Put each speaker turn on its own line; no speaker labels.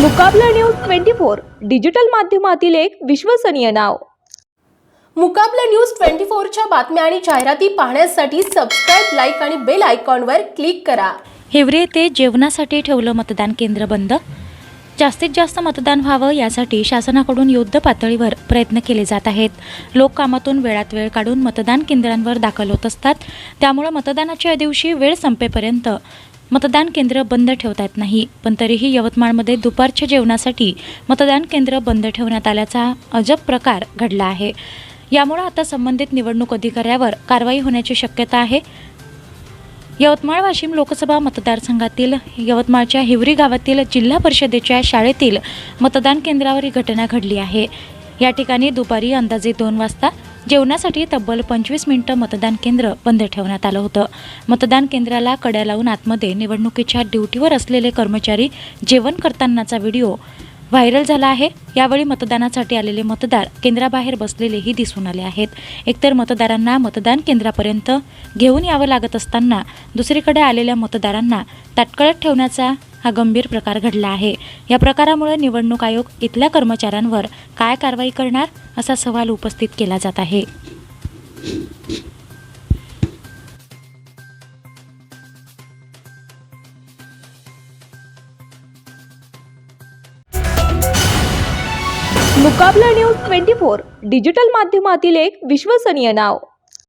Mukabala news twenty four digital माध्यमातील एक विश्वसनीय नाव.
मुकाबला न्यूज ट्वेंटी फोरच्या बातम्या आणि जाहिराती पाहण्यासाठी सबस्क्राईब लाईक आणि बेल आयकॉनवर क्लिक करा.
हिवरे येथे जेवणासाठी ठेवलं मतदान केंद्र बंद? जास्तीत जास्त मतदान व्हावं यासाठी शासनाकडून युद्ध पातळीवर प्रयत्न केले जात आहेत. लोक कामातून वेळात वेळ काढून मतदान केंद्रांवर दाखल होत असतात. त्यामुळं मतदानाच्या दिवशी वेळ संपेपर्यंत मतदान केंद्र बंद ठेवता येत नाही पण तरीही यवतमाळमध्ये दुपारच्या जेवणासाठी मतदान केंद्र बंद ठेवण्यात आल्याचा अजब प्रकार घडला आहे. यामुळं आता संबंधित निवडणूक अधिकाऱ्यावर कारवाई होण्याची शक्यता आहे. यवतमाळ वाशिम लोकसभा मतदारसंघातील यवतमाळच्या हिवरी गावातील जिल्हा परिषदेच्या शाळेतील मतदान केंद्रावर ही घटना घडली आहे. या ठिकाणी दुपारी अंदाजे दोन वाजता जेवणासाठी तब्बल पंचवीस मिनिटं मतदान केंद्र बंद ठेवण्यात आलं होतं. मतदान केंद्राला कड्या लावून आतमध्ये निवडणुकीच्या ड्युटीवर असलेले कर्मचारी जेवण करतानाचा व्हिडिओ व्हायरल झाला आहे. यावेळी मतदानासाठी आलेले मतदार केंद्राबाहेर बसलेलेही दिसून आले आहेत. एकतर मतदारांना मतदान केंद्रापर्यंत घेऊन यावं लागत असताना दुसरीकडे आलेल्या मतदारांना ताटकळत ठेवण्याचा हा गंभीर प्रकार घडला आहे. या प्रकारामुळे निवडणूक आयोग इथल्या कर्मचाऱ्यांवर काय कारवाई करणार असा सवाल उपस्थित केला जात आहे.
Mukabala news twenty four digital माध्यमातील एक विश्वसनीय नाव.